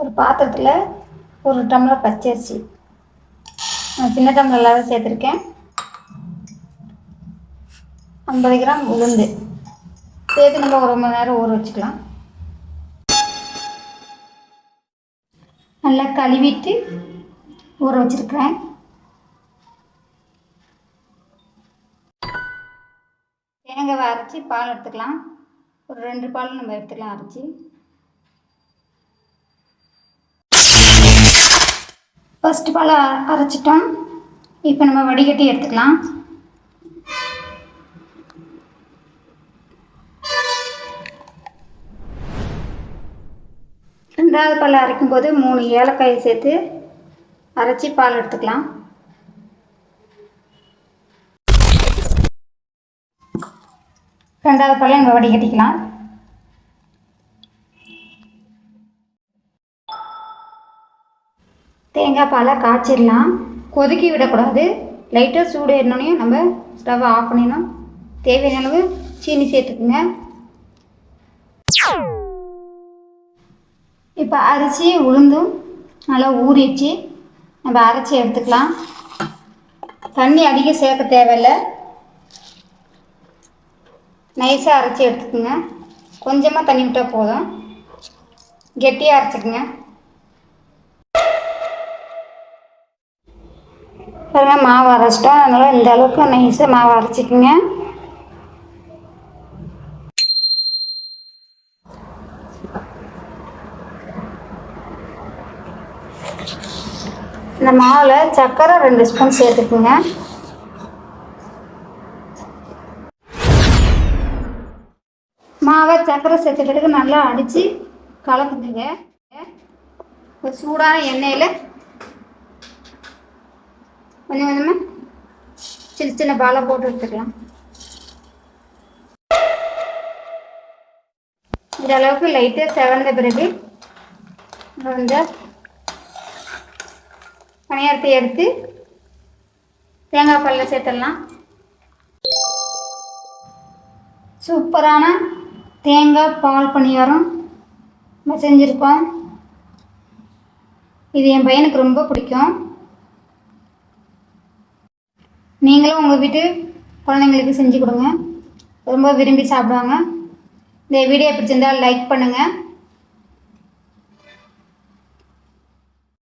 ஒரு பாத்திரத்தில் ஒரு டம்ளர் பச்சரிசி நான் சின்ன டம்ளரில் சேர்த்துருக்கேன். ஐம்பது கிராம் உளுந்து. சேர்த்து நம்ம ஒரு மணி நேரம் ஊற வச்சுக்கலாம். நல்லா கழுவிட்டு ஊற வச்சுருக்கிறேன். தேங்காவை அரைச்சி பால் எடுத்துக்கலாம். ஒரு ரெண்டு பால் நம்ம எடுத்துக்கலாம் அரைச்சி. ஃபஸ்ட்டு பால் அரைச்சிட்டோம். இப்போ நம்ம வடிகட்டி எடுத்துக்கலாம். ரெண்டாவது பால் அரைக்கும்போது மூணு ஏலக்காயை சேர்த்து அரைச்சி பால் எடுத்துக்கலாம். ரெண்டாவது பாலை நம்ம வடிகட்டிக்கலாம். தேங்காய் பாலை காய்ச்சிடலாம். கொதிக்கி விடக்கூடாது. லைட்டாக சூடு ஏறினோடனே நம்ம ஸ்டவ்வை ஆஃப் பண்ணிடணும். தேவையான அளவு சீனி சேர்த்துக்குங்க. இப்போ அரிசி உளுந்தும் நல்லா ஊறிடுச்சு. நம்ம அரைச்சி எடுத்துக்கலாம். தண்ணி அதிகம் சேர்க்க தேவையில்லை. நைஸாக அரைச்சி எடுத்துக்கோங்க. கொஞ்சமாக தண்ணி விட்டால் போதும். கெட்டியாக அரைச்சிக்கோங்க. பாருங்க மாவு அரைச்சிட்டோம். அதனால் இந்த அளவுக்கு நைஸாக மாவு அரைச்சிக்கோங்க. இந்த மாவில் சர்க்கரை ரெண்டு ஸ்பூன் சேர்த்துக்குங்க. மாவை சர்க்கரை சேர்த்துக்கிட்டு நல்லா அடித்து கலந்துக்குங்க ஒரு சூடான எண்ணெயில் கொஞ்சம் கொஞ்சமாக சின்ன சின்ன பாலை போட்டு எடுத்துக்கலாம். இந்த அளவுக்கு லைட்டாக செவந்த பிறகு வந்து பணியாரத்தை எடுத்து தேங்காய் பாலில் சேர்த்துடலாம். சூப்பரான தேங்காய் பால் பணியாரம் நம்ம செஞ்சுருக்கோம். இது என் பையனுக்கு ரொம்ப பிடிக்கும். நீங்களும் உங்கள் வீட்டு குழந்தைங்களுக்கு செஞ்சு கொடுங்க. ரொம்ப விரும்பி சாப்பிடுவாங்க. இந்த வீடியோ பிடிச்சிருந்தால் லைக் பண்ணுங்கள்